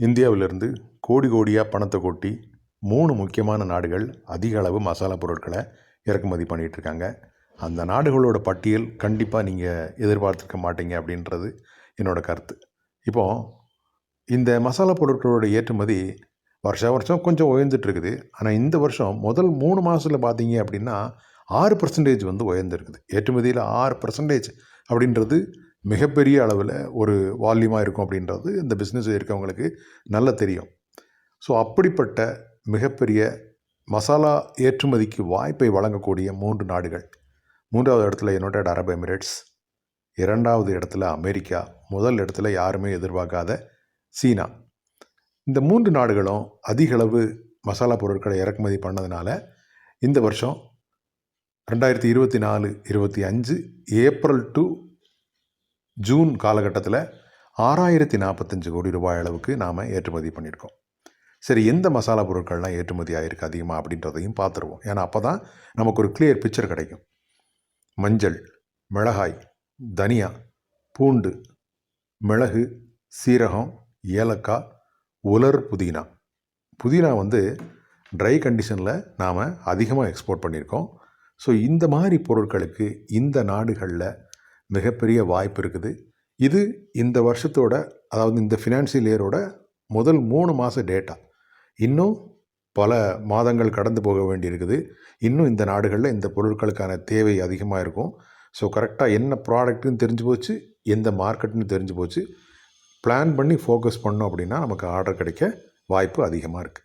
இந்தியாவிலிருந்து கோடி கோடியாக பணத்தை கொட்டி மூணு முக்கியமான நாடுகள் அதிக அளவு மசாலா பொருட்களை இறக்குமதி பண்ணிகிட்டு இருக்காங்க. அந்த நாடுகளோட பட்டியல் கண்டிப்பாக நீங்கள் எதிர்பார்த்துருக்க மாட்டீங்க அப்படின்றது என்னோடய கருத்து. இப்போ இந்த மசாலா பொருட்களோட ஏற்றுமதி வருஷா வருஷம் கொஞ்சம் உயர்ந்துட்டு இருக்குது. ஆனால் இந்த வருஷம் முதல் மூணு மாதத்தில் பார்த்தீங்க அப்படின்னா ஆறு பர்சன்டேஜ் வந்து உயர்ந்திருக்குது. ஏற்றுமதியில் ஆறு பர்சன்டேஜ் அப்படின்றது மிகப்பெரிய அளவில் ஒரு வால்யூமாக இருக்கும் அப்படின்றது இந்த பிஸ்னஸ் இருக்கவங்களுக்கு நல்லா தெரியும். ஸோ அப்படிப்பட்ட மிகப்பெரிய மசாலா ஏற்றுமதிக்கு வாய்ப்பை வழங்கக்கூடிய மூன்று நாடுகள். மூன்றாவது இடத்துல யுனைடெட் அரப் எமிரேட்ஸ் இரண்டாவது இடத்துல அமெரிக்கா. முதல் இடத்துல யாருமே எதிர்பார்க்காத சீனா. இந்த மூன்று நாடுகளும் அதிகளவு மசாலா பொருட்களை இறக்குமதி பண்ணதுனால இந்த வருஷம் ரெண்டாயிரத்தி இருபத்தி நாலு இருபத்தி அஞ்சு ஏப்ரல் டு ஜூன் காலகட்டத்தில் ஆறாயிரத்தி நாற்பத்தஞ்சு கோடி ரூபாய் அளவுக்கு நாம் ஏற்றுமதி பண்ணியிருக்கோம். சரி எந்த மசாலா பொருட்கள்லாம் ஏற்றுமதி ஆகிருக்கு அதிகமாக அப்படின்றதையும் பார்த்துருவோம். ஏன்னா அப்போ தான் நமக்கு ஒரு கிளியர் பிக்சர் கிடைக்கும். மஞ்சள் மிளகாய் தனியா பூண்டு மிளகு சீரகம் ஏலக்காய் உலர் புதினா. புதினா வந்து ட்ரை கண்டிஷனில் நாம் அதிகமாக எக்ஸ்போர்ட் பண்ணியிருக்கோம். ஸோ இந்த மாதிரி பொருட்களுக்கு இந்த நாடுகளில் மிகப்பெரிய வாய்ப்பு இருக்குது. இது இந்த வருஷத்தோட அதாவது இந்த ஃபினான்ஷியல் இயரோட முதல் மூணு மாத டேட்டா இன்னும் பல மாதங்கள் கடந்து போக வேண்டியிருக்குது. இன்னும் இந்த நாடுகளில் இந்த பொருட்களுக்கான தேவை அதிகமாக இருக்கும். ஸோ கரெக்டாக என்ன ப்ராடக்ட்டுன்னு தெரிஞ்சு போச்சு எந்த மார்க்கெட்னு தெரிஞ்சு போச்சு. பிளான் பண்ணி ஃபோக்கஸ் பண்ணோம் அப்படின்னா நமக்கு ஆர்டர் கிடைக்க வாய்ப்பு அதிகமாக இருக்குது